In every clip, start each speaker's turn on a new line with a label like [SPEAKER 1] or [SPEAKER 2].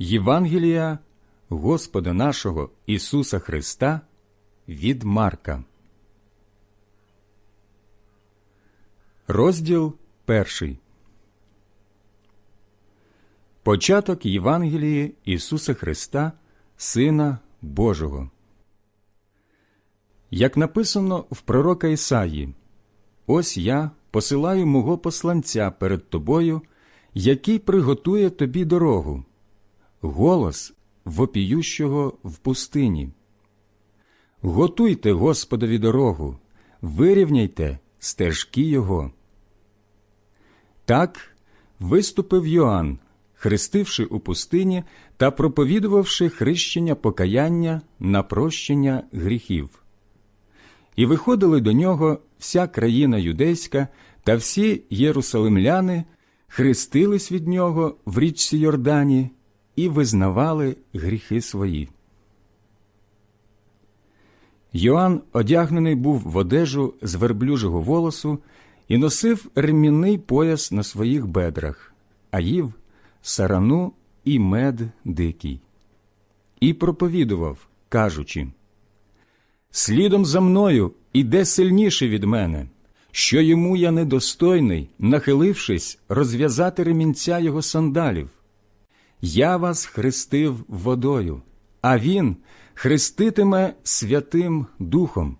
[SPEAKER 1] Євангелія Господа нашого Ісуса Христа від Марка. Розділ перший. Початок Євангелії Ісуса Христа, Сина Божого. Як написано в пророка Ісаї, ось я посилаю мого посланця перед тобою, який приготує тобі дорогу, голос вопіющого в пустині. Готуйте Господові дорогу, вирівняйте стежки Його. Так виступив Йоанн, хрестивши у пустині та проповідувавши хрещення покаяння на прощення гріхів. І виходили до нього вся країна юдейська та всі єрусалимляни, хрестились від нього в річці Йордані і визнавали гріхи свої. Йоанн одягнений був в одежу з верблюжого волосу і носив ремінний пояс на своїх бедрах, а їв сарану і мед дикий. І проповідував, кажучи Слідом за мною іде сильніше від мене, що йому я недостойний, нахилившись, розв'язати ремінця його сандалів. Я вас хрестив водою, а він хреститиме Святим Духом.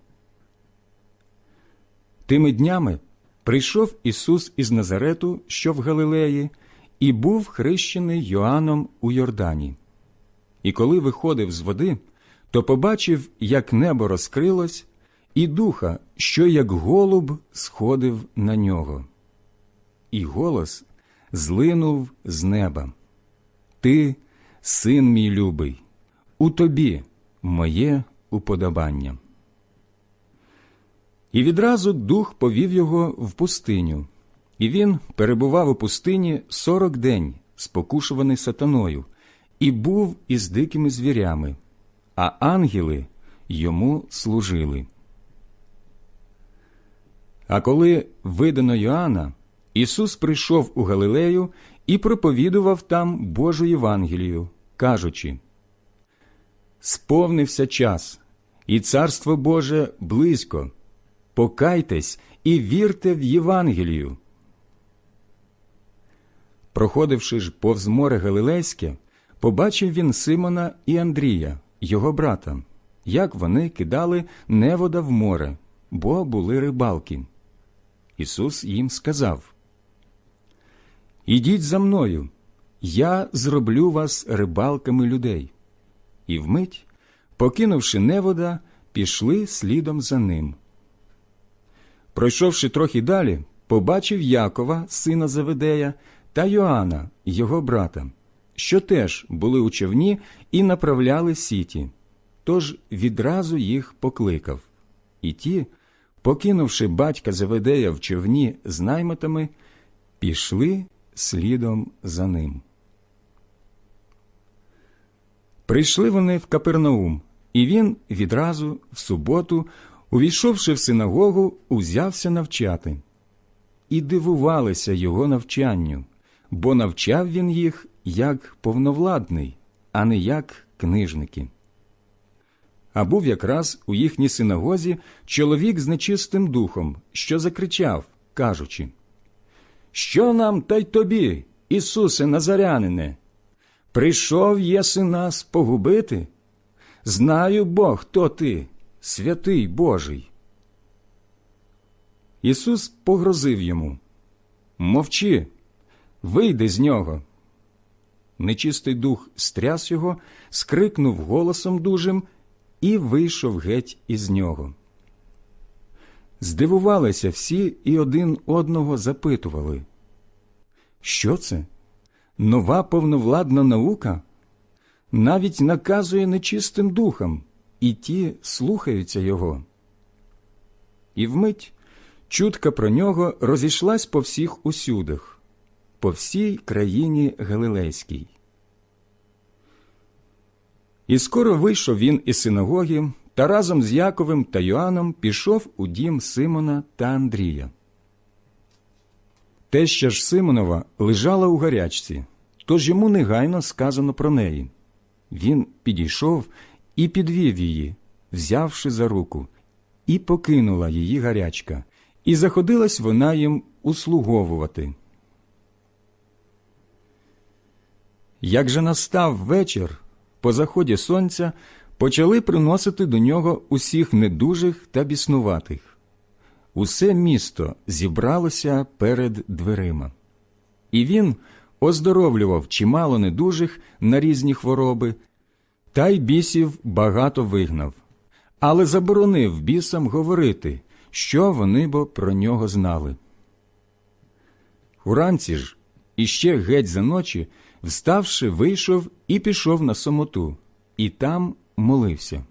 [SPEAKER 1] Тими днями прийшов Ісус із Назарету, що в Галилеї, і був хрещений Йоанном у Йордані. І коли виходив з води, то побачив, як небо розкрилось, і духа, що як голуб сходив на нього. І голос злинув з неба. Ти, син мій любий, у тобі моє уподобання. І відразу дух повів його в пустиню, і він перебував у пустині сорок день, спокушуваний сатаною, і був із дикими звірями, а ангели йому служили. А коли видано Йоанна, Ісус прийшов у Галилею і проповідував там Божу Євангелію, кажучи Сповнився час, і Царство Боже близько. Покайтесь і вірте в Євангелію. Проходивши ж повз море Галилейське, побачив він Симона і Андрія, його брата, як вони кидали невода в море, бо були рибалки. Ісус їм сказав Ідіть за мною, я зроблю вас рибалками людей. І вмить, покинувши невода, пішли слідом за ним. Пройшовши трохи далі, побачив Якова, сина Заведея, та Йоанна, його брата, що теж були у човні і направляли сіті, тож відразу їх покликав. І ті, покинувши батька Заведея в човні з наймитами, пішли слідом за ним. Прийшли вони в Капернаум, і він відразу, в суботу, увійшовши в синагогу, узявся навчати. І дивувалися його навчанню, бо навчав він їх як повновладний, а не як книжники. А був якраз у їхній синагозі чоловік з нечистим духом, що закричав, кажучи Що нам та й тобі, Ісусе Назарянине? Прийшов єси нас погубити? Знаю Бог, хто ти, святий Божий. Ісус погрозив йому Мовчи, вийди з нього. Нечистий дух стряс його, скрикнув голосом дужим і вийшов геть із нього. Здивувалися всі і один одного запитували, що це? Нова повновладна наука навіть наказує нечистим духам, і ті слухаються його. І вмить чутка про нього розійшлась по всіх усюдах, по всій країні Галилейській. І скоро вийшов він із синагоги та разом з Яковим та Йоанном пішов у дім Симона та Андрія. Теща ж Симонова лежала у гарячці, тож йому негайно сказано про неї. Він підійшов і підвів її, взявши за руку, і покинула її гарячка, і заходилась вона їм услуговувати. Як же настав вечір, по заході сонця почали приносити до нього усіх недужих та біснуватих. Усе місто зібралося перед дверима. І він оздоровлював чимало недужих на різні хвороби, та й бісів багато вигнав, але заборонив бісам говорити, що вони бо про нього знали. Уранці ж, іще геть за ночі, вставши, вийшов і пішов на самоту, і там молився.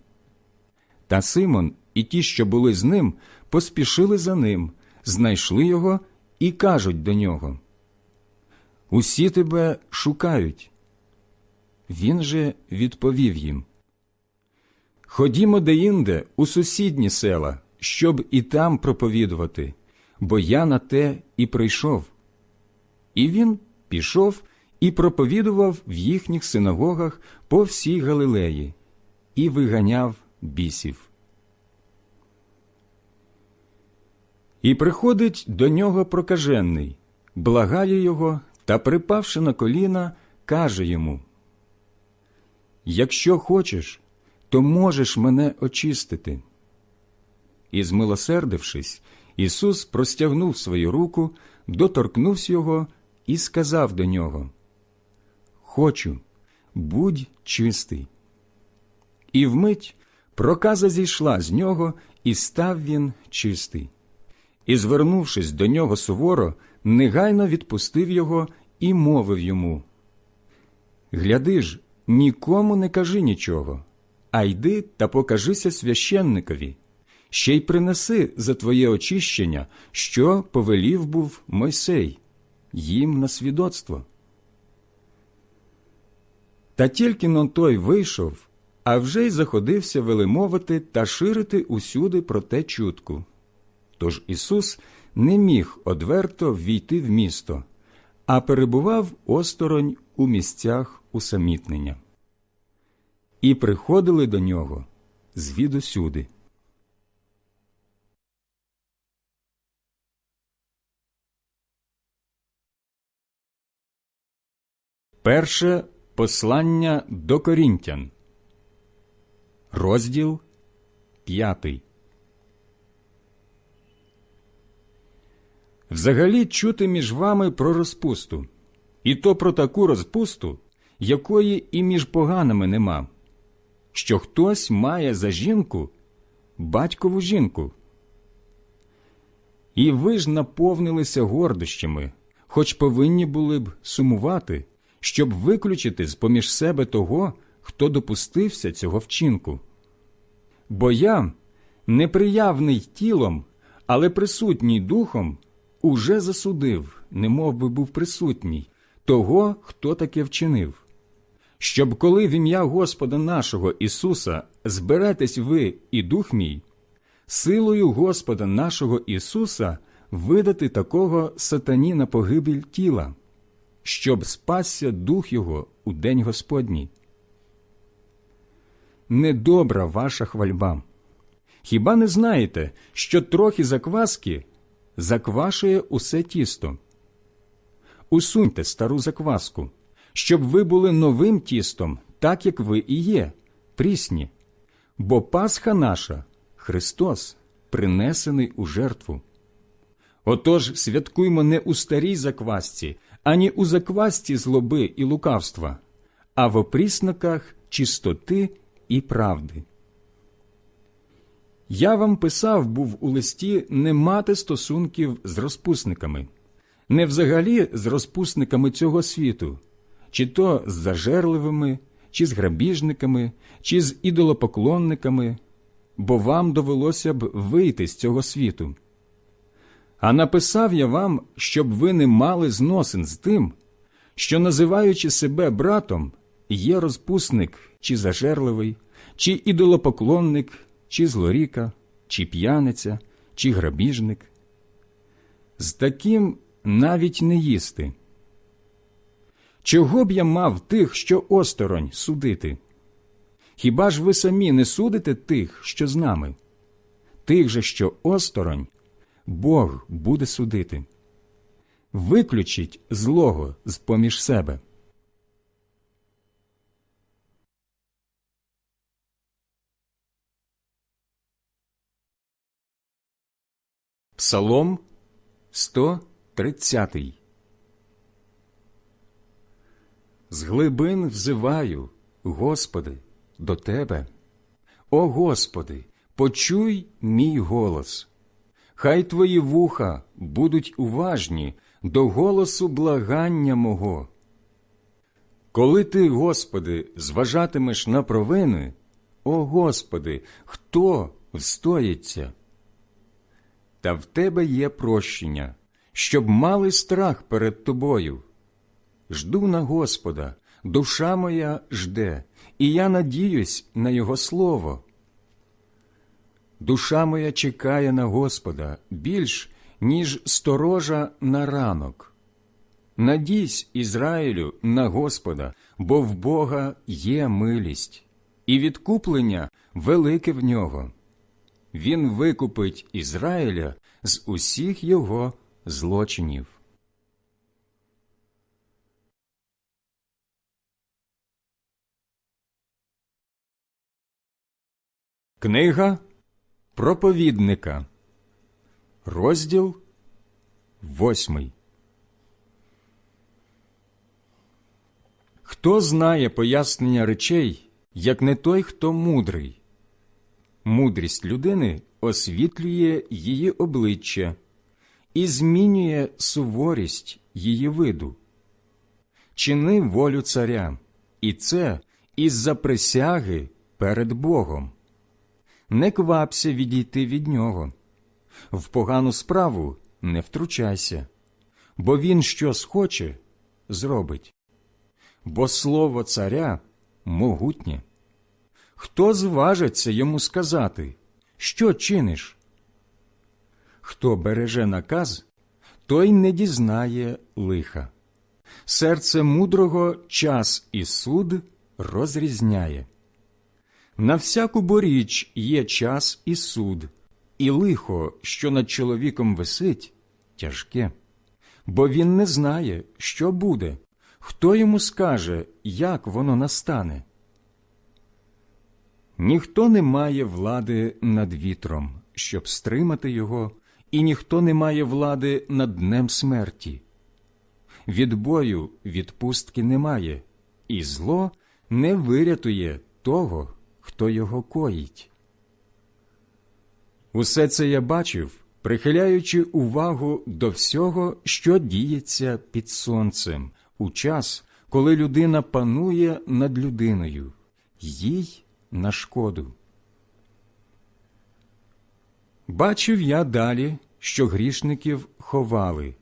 [SPEAKER 1] Та Симон і ті, що були з ним, поспішили за ним, знайшли його і кажуть до нього Усі тебе шукають. Він же відповів їм Ходімо деінде у сусідні села, щоб і там проповідувати, бо я на те і прийшов. І він пішов і проповідував в їхніх синагогах по всій Галилеї і виганяв бісів. І приходить до нього прокажений, благає його та, припавши на коліна, каже йому Якщо хочеш, то можеш мене очистити. І, змилосердившись, Ісус простягнув свою руку, доторкнувся його і сказав до нього Хочу, будь чистий. І вмить проказа зійшла з нього, і став він чистий. І, звернувшись до нього суворо, негайно відпустив його і мовив йому Гляди ж, нікому не кажи нічого, а йди та покажися священникові, ще й принеси за твоє очищення, що повелів був Мойсей, їм на свідоцтво. Та тільки но той вийшов, а вже й заходився велемовити та ширити усюди про те чутку. Тож Ісус не міг одверто ввійти в місто, а перебував осторонь у місцях усамітнення. І приходили до нього звідусюди. Перше послання до Корінтян, розділ п'ятий. Взагалі чути між вами про розпусту, і то про таку розпусту, якої і між поганими нема, що хтось має за жінку батькову жінку. І ви ж наповнилися гордощами, хоч повинні були б сумувати, щоб виключити з поміж себе того, хто допустився цього вчинку. Бо я, неприявний тілом, але присутній духом, уже засудив, немов би був присутній, того, хто таке вчинив. Щоб коли в ім'я Господа нашого Ісуса зберетесь ви і дух мій, силою Господа нашого Ісуса видати такого сатані на погибель тіла, щоб спасся дух його у день Господній. Недобра ваша хвальба. Хіба не знаєте, що трохи закваски заквашує усе тісто? Усуньте стару закваску, щоб ви були новим тістом, так як ви і є, прісні, бо Пасха наша Христос, принесений у жертву. Отож святкуймо не у старій заквасці, ані у заквасці злоби і лукавства, а в опрісноках чистоти і правди. Я вам писав був у листі не мати стосунків з розпусниками, не взагалі з розпусниками цього світу, чи то з зажерливими, чи з грабіжниками, чи з ідолопоклонниками, бо вам довелося б вийти з цього світу. А написав я вам, щоб ви не мали зносин з тим, що, називаючи себе братом, є розпусник чи зажерливий, чи ідолопоклонник, чи злоріка, чи п'яниця, чи грабіжник. З таким навіть не їсти. Чого б я мав тих, що осторонь, судити? Хіба ж ви самі не судите тих, що з нами? Тих же, що осторонь, Бог буде судити. Виключіть злого з поміж себе. Псалом 130 З глибин взиваю, Господи, до Тебе. О Господи, почуй мій голос. Хай Твої вуха будуть уважні до голосу благання мого. Коли ти, Господи, зважатимеш на провини, о Господи, хто встоїться? Та в тебе є прощення, щоб мали страх перед тобою. Жду на Господа, душа моя жде, і я надіюсь на Його слово. Душа моя чекає на Господа більш, ніж сторожа на ранок. Надійсь, Ізраїлю, на Господа, бо в Бога є милість, і відкуплення велике в нього. Він викупить Ізраїля з усіх його злочинів. Книга проповідника, розділ восьмий. Хто знає пояснення речей, як не той, хто мудрий? Мудрість людини освітлює її обличчя і змінює суворість її виду. Чини волю царя, і це із-за присяги перед Богом. Не квапся відійти від нього. В погану справу не втручайся, бо він що схоче, зробить. Бо слово царя могутнє. Хто зважиться йому сказати, що чиниш? Хто береже наказ, той не дізнає лиха. Серце мудрого час і суд розрізняє. На всяку боріч є час і суд, і лихо, що над чоловіком висить, тяжке, бо він не знає, що буде, хто йому скаже, як воно настане. Ніхто не має влади над вітром, щоб стримати його, і ніхто не має влади над днем смерті. Від бою відпустки немає, і зло не вирятує того, хто його коїть. Усе це я бачив, прихиляючи увагу до всього, що діється під сонцем, у час, коли людина панує над людиною, їй на шкоду. Бачив я далі, що грішників ховали,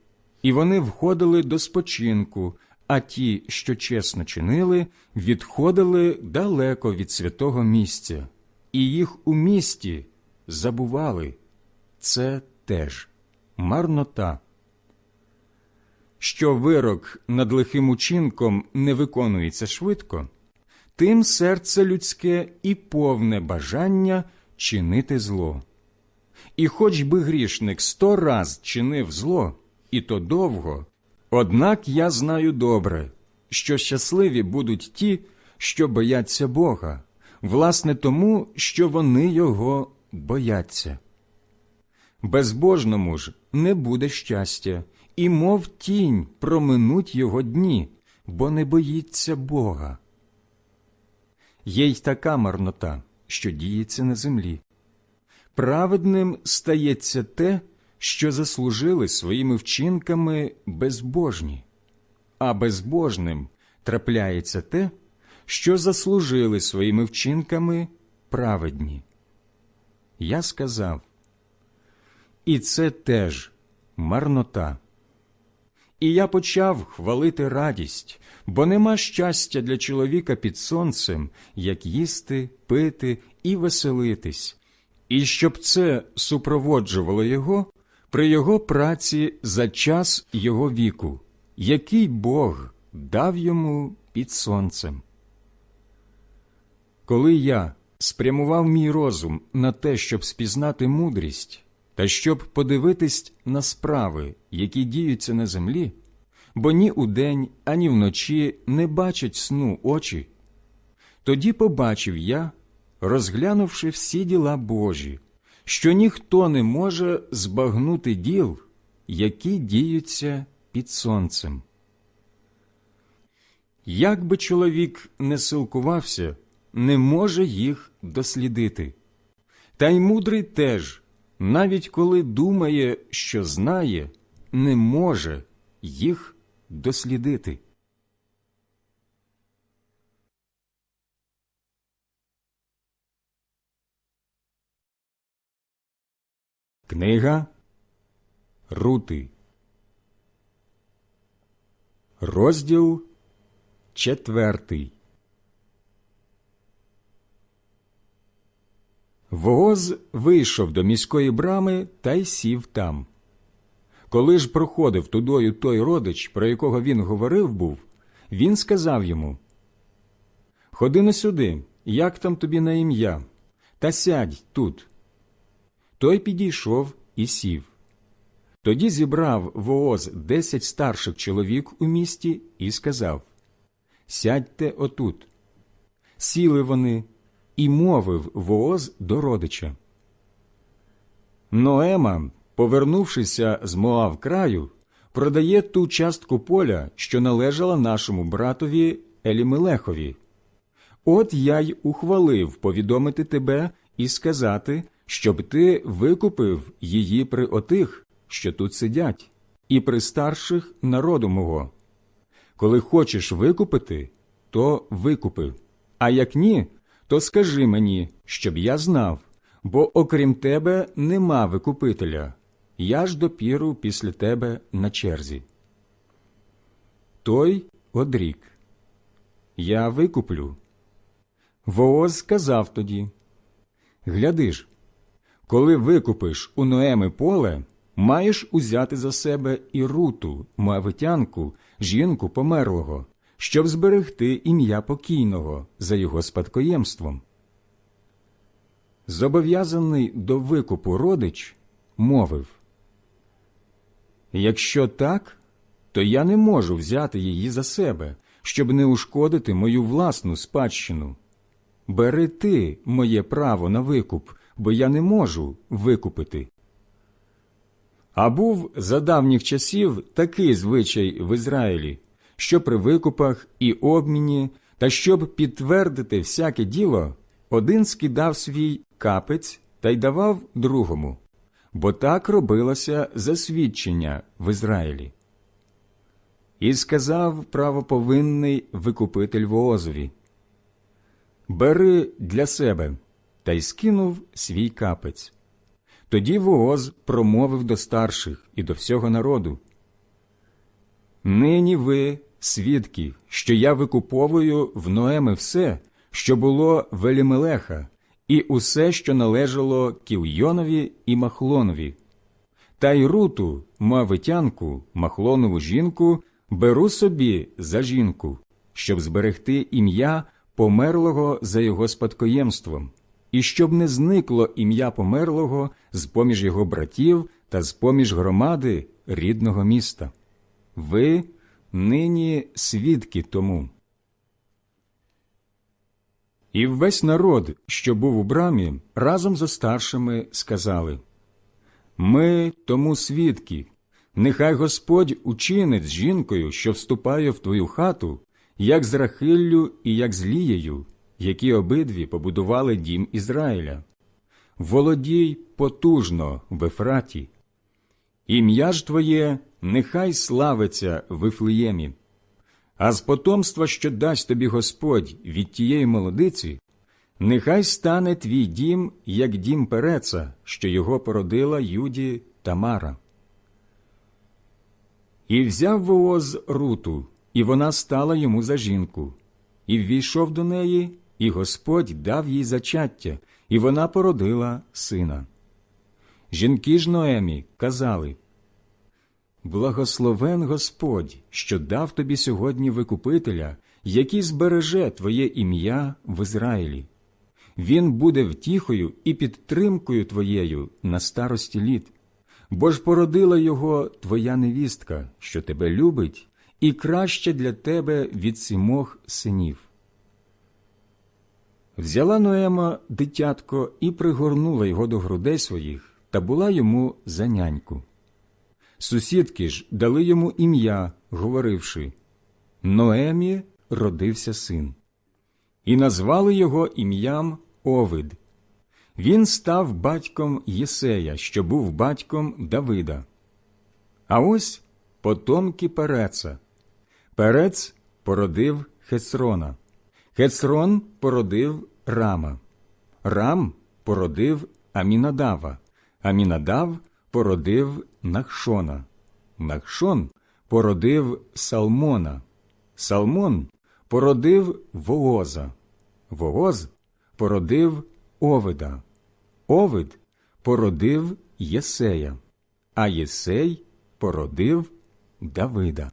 [SPEAKER 1] і вони входили до спочинку, а ті, що чесно чинили, відходили далеко від святого місця, і їх у місті забували. Це теж марнота. Що вирок над лихим учинком не виконується швидко, тим серце людське і повне бажання чинити зло. І хоч би грішник сто раз чинив зло, і то довго, однак я знаю добре, що щасливі будуть ті, що бояться Бога, власне тому, що вони його бояться. Безбожному ж не буде щастя, і мов тінь проминуть його дні, бо не боїться Бога. Є й така марнота, що діється на землі. Праведним стається те, що заслужили своїми вчинками безбожні, а безбожним трапляється те, що заслужили своїми вчинками праведні. Я сказав, і це теж марнота. І я почав хвалити радість, бо нема щастя для чоловіка під сонцем, як їсти, пити і веселитись, і щоб це супроводжувало його при його праці за час його віку, який Бог дав йому під сонцем. Коли я спрямував мій розум на те, щоб спізнати мудрість, та щоб подивитись на справи, які діються на землі, бо ні удень, ані вночі не бачать сну очі, тоді побачив я, розглянувши всі діла Божі, що ніхто не може збагнути діл, які діються під сонцем. Як би чоловік не силкувався, не може їх дослідити. Та й мудрий теж, навіть коли думає, що знає, не може їх дослідити. Книга Рути Розділ четвертий Вооз вийшов до міської брами та й сів там. Коли ж проходив тудою той родич, про якого він говорив був, він сказав йому Ходи на сюди, як там тобі на ім'я, та сядь тут. Той підійшов і сів. Тоді зібрав вооз десять старших чоловік у місті і сказав Сядьте отут. Сіли вони, і мовив вооз до родича. Ноема, повернувшися з Моав краю, продає ту частку поля, що належала нашому братові Елімелехові. От я й ухвалив повідомити тебе і сказати, щоб ти викупив її при отих, що тут сидять, і при старших народу мого. Коли хочеш викупити, то викупи, а як ні, то скажи мені, щоб я знав, бо окрім тебе нема викупителя, я ж допіру після тебе на черзі. Той одрік. Я викуплю. Вооз сказав тоді Гляди ж, коли викупиш у Ноеми поле, маєш узяти за себе і руту, моавитянку, жінку померлого, щоб зберегти ім'я покійного за його спадкоємством. Зобов'язаний до викупу родич мовив Якщо так, то я не можу взяти її за себе, щоб не ушкодити мою власну спадщину. Бери ти моє право на викуп, бо я не можу викупити. А був за давніх часів такий звичай в Ізраїлі, що при викупах і обміні, та щоб підтвердити всяке діло, один скидав свій капець та й давав другому, бо так робилося засвідчення в Ізраїлі. І сказав правоповинний викупитель воозові Бери для себе та й скинув свій капець. Тоді Вооз промовив до старших і до всього народу. Нині ви, свідки, що я викуповую в Ноеми все, що було в Елімелеха, і усе, що належало Кілйонові і Махлонові. Та й руту, мавитянку, махлонову жінку, беру собі за жінку, щоб зберегти ім'я померлого за його спадкоємством, і щоб не зникло ім'я померлого з поміж його братів та з поміж громади рідного міста. Ви нині свідки тому. І весь народ, що був у брамі, разом зо старшими сказали Ми тому свідки, нехай Господь учинить з жінкою, що вступає в твою хату, як з Рахиллю і як з Лією, які обидві побудували дім Ізраїля. Володій потужно в Ефраті. Ім'я ж твоє нехай славиться в Іфлеємі. А з потомства, що дасть тобі Господь від тієї молодиці, нехай стане твій дім, як дім переца, що його породила Юді Тамара. І взяв Вооз руту, і вона стала йому за жінку, і ввійшов до неї, і Господь дав їй зачаття, і вона породила сина. Жінки ж Ноемі казали Благословен Господь, що дав тобі сьогодні викупителя, який збереже твоє ім'я в Ізраїлі. Він буде втіхою і підтримкою твоєю на старості літ, бо ж породила його твоя невістка, що тебе любить, і краще для тебе від сімох синів. Взяла Ноема дитятко і пригорнула його до грудей своїх, та була йому за няньку. Сусідки ж дали йому ім'я, говоривши Ноемі родився син, і назвали його ім'ям Овид. Він став батьком Єсея, що був батьком Давида. А ось потомки Переца. Перец породив Хесрона. Хесрон породив Рама. Рам породив Амінадава. Амінадав породив Нахшона. Нахшон породив Салмона. Салмон породив Вооза. Вооз породив Овида. Овид породив Єсея, а Єсей породив Давида.